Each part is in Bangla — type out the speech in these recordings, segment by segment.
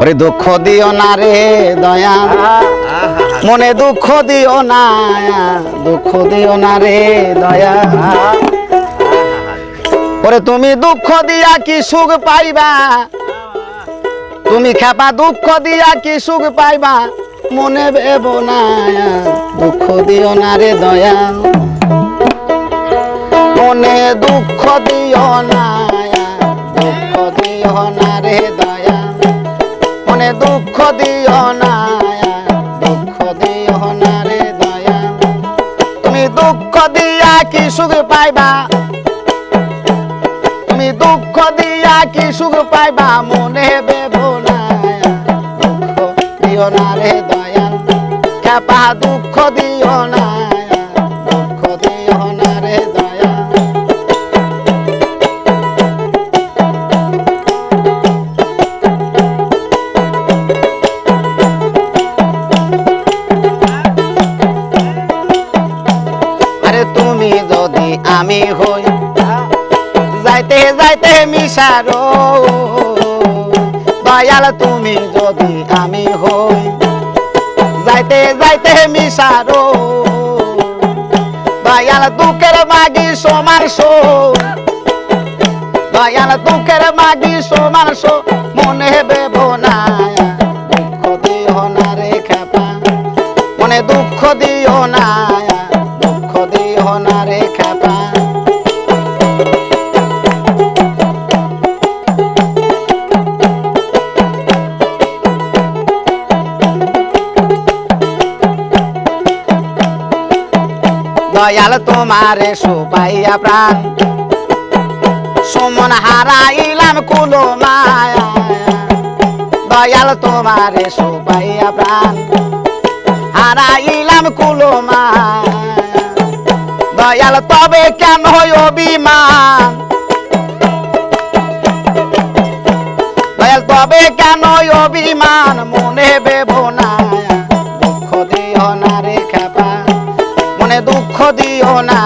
ওরে দুঃখ দিও না রে দয়া। মনে দুঃখ দিও না, দুঃখ দিও না রে দয়া। ওরে তুমি দুঃখ দিয়া কি সুখ পাইবা? তুমি খেপা দুঃখ দিয়া কি সুখ পাইবা? মনে ভেব না, দুঃখ দিও না রে দয়া। মনে দুঃখ দিও না, দুঃখ দিও না রে দয়া। দুঃখ তুমি দুঃখ দিয়া কি সুখ পাইবা? তুমি দুঃখ দিয়া কি সুখ পাইবা? মনে বেব না দুঃখ রে দুঃখ দিও না। আমি হই যাইতে যাইতে মিশারো। দয়াল তুমি যদি আমি হই, যাইতে যাইতে মিশারো। দয়াল দুঃখের মাগি সমান সো। দয়াল দুঃখের মাগি সমান সো। মনে বেব দয়াল তোমারে সুপাইয়া প্রাণ। সুমন হারাইলাম কুলো মায়া। দয়াল তোমারে সুপাইয়া প্রাণ। হারাইলাম কুলো মায়া। দয়াল, তবে কেন হয় অভিমান? দয়াল, তবে কেন হয় অভিমান? মনে বেবো না, দুঃখ দিও না রে খেপা মনে দুঃখ দিও না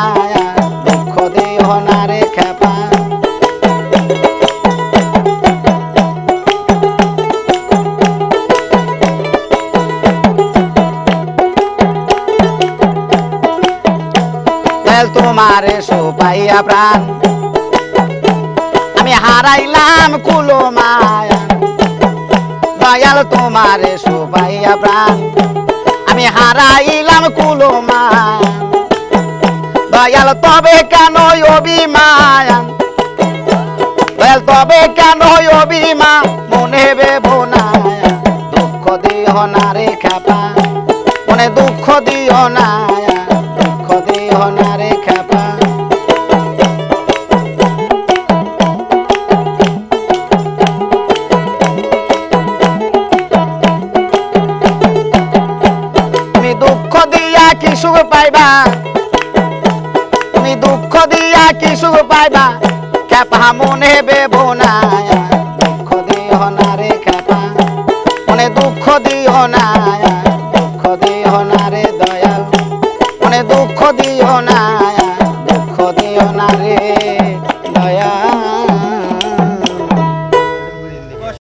দয়াল তোমারে সোপাইয়া প্রাণ। আমি হারাইলাম কুলো মায়া, দয়াল তোমারে সোপাইয়া প্রাণ। আমি হারাইলাম কুলো মায়া, দয়াল তবে কেন অভিমান দয়াল তবে কেন অভিমান মনে বেব না দুঃখ দিহ না রে খেপা মনে দুঃখ দিও না দুঃখ দিও না সুখ পাইবা? তুমি দুঃখ দিয়া কি সুখ পাইবা? কেপা মনে বেবো না, দুঃখ দিও না রে কেপা মনে দুঃখ দিও না